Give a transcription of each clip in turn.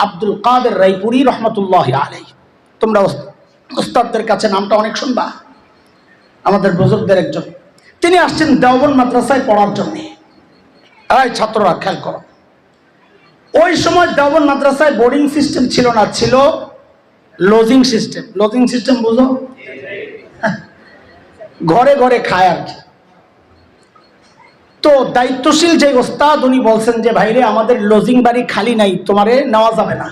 আব্দুল কাদের রাইপুরি রহমতুল্লাহ আলাই তোমরা ওস- ওস্তাদদের কাছে নামটা অনেক শুনবা। আমাদের বুজুর্গদের একজন। তিনি আসছেন দেওবন মাদ্রাসায় পড়ার জন্যে। এই ছাত্ররা, খেয়াল করো। ওই সময় দেওবন মাদ্রাসায় বোর্ডিং সিস্টেম ছিল না, ছিল লজিং সিস্টেম লজিং সিস্টেম বুঝো? ঘরে ঘরে খায় আর কি। তো দায়িত্বশীল যে ওস্তাদ উনি বলছেন যে, ভাইরে, আমাদের লজিং বাড়ি খালি নাই, তোমারে নেওয়া যাবে না।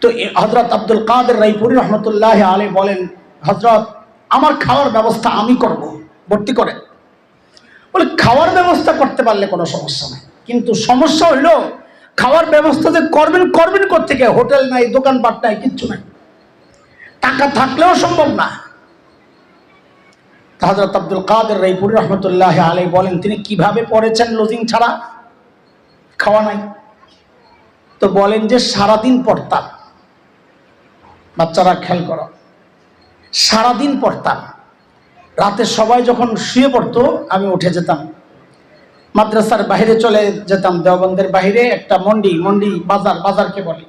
তো হজরত আব্দুল কাদের রাইপুরি রহমতুল্লাহ আলী বলেন হজরত আমার খাওয়ার ব্যবস্থা আমি করব, ভর্তি করে। বলে, খাওয়ার ব্যবস্থা করতে পারলে কোনো সমস্যা নেই। কিন্তু সমস্যা হইল, খাওয়ার ব্যবস্থা যে করবেন করবেন কোথেকে হোটেল নাই, দোকানপাট নাই, কিচ্ছু নাই। টাকা থাকলেও সম্ভব না। হজরত আব্দুল কাদের রাইপুরি রহমতুল্লাহ আলাই বলেন, তিনি কীভাবে পড়েছেন লজিং ছাড়া? খাওয়া নাই। তো বলেন যে, সারাদিন পড়তাম। বাচ্চারা খেয়াল করো, সারাদিন পড়তাম। রাতে সবাই যখন শুয়ে পড়তো, আমি উঠে যেতাম। মাদ্রাসার বাইরে চলে যেতাম, দেওবন্দের বাইরে একটা মন্ডি মন্ডি বাজার, বাজারকে বলে।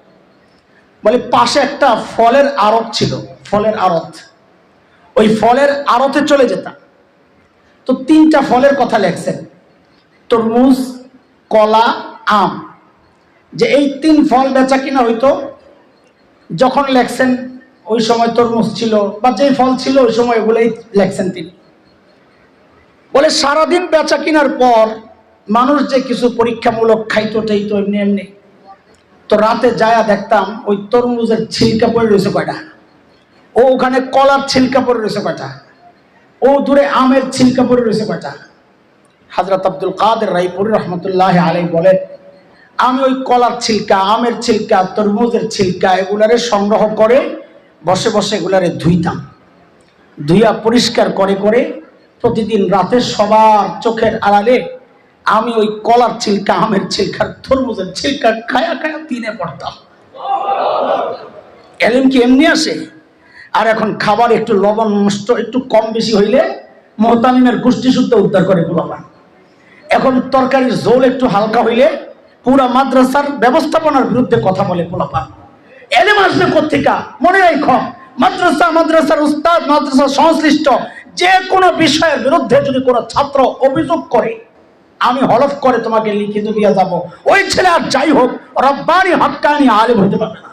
বলে পাশে একটা ফলের আড়ত ছিল, ফলের আড়ত। ওই ফলের আড়তে চলে যেতাম। তো তিনটা ফলের কথা লেখছেন। তরমুজ, কলা, আম। যে এই তিন ফল বেচা কিনা হইতো, যখন লেখছেন ওই সময় তরমুজ ছিল, বা যে ফল ছিল ওই সময় ওগুলোই লেখছেন তিনি। বলে সারাদিন বেচা কিনার পর মানুষ যে কিছু পরীক্ষামূলক খাইতো, টাইতো, এমনি এমনি, তো রাতে যায়া দেখতাম ওই তরমুজের ছিলকা পড়ে রয়েছে কয়টা? ও ওখানে কলার ছিলকা পড়ে রয়েছে কয়টা? ও দূরে আমের ছিলকা পরে রয়েছে কয়টা? হাজরত আব্দুল কাদের রাইপুর রহমতুল্লাহ আলাই বলেন, আমি ওই কলার ছিলকা, আমের ছিলকা, তরমুজের ছিলকা এগুলারে সংগ্রহ করে বসে বসে এগুলারে ধুইতাম। ধুইয়া পরিষ্কার করে করে প্রতিদিন রাতে সবার চোখের আড়ালে আমি ওই কলার ছিলকা, আমের ছিলকার তরমুজের ছিলকা খায়া খায়া দিনে পড়তাম। এলিম কি এমনি আসে? আর এখন খাবার একটু লবণ নষ্ট, একটু কম বেশি হইলে মোহতামিমের গোষ্ঠী শুদ্ধ উদ্ধার করে পোলাপান এখন তরকারির ঝোল একটু হালকা হইলে পুরা মাদ্রাসার ব্যবস্থাপনার বিরুদ্ধে কথা বলে পোলাপান এলেম আসবে কোথেকা মনে রাখ মাদ্রাসা, মাদ্রাসার উস্তাদ মাদ্রাসা সংশ্লিষ্ট, যে কোনো বিষয়ের বিরুদ্ধে যদি কোনো ছাত্র অভিযোগ করে, আমি হলফ করে তোমাকে লিখিত দিয়ে যাব। ওই ছেলে আর যাই হোক, রব্বানি হক্কানি আলেম হইতে পারবে না।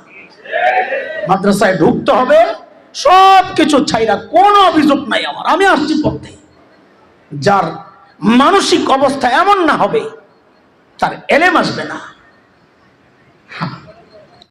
মাদ্রাসায় ঢুকতে হবে সব কিছু ছাইরা কোনো অভিযোগ নাই আমার, আমি আসছি পড়তে। যার মানসিক অবস্থা এমন না হবে, তার এলেম আসবে না।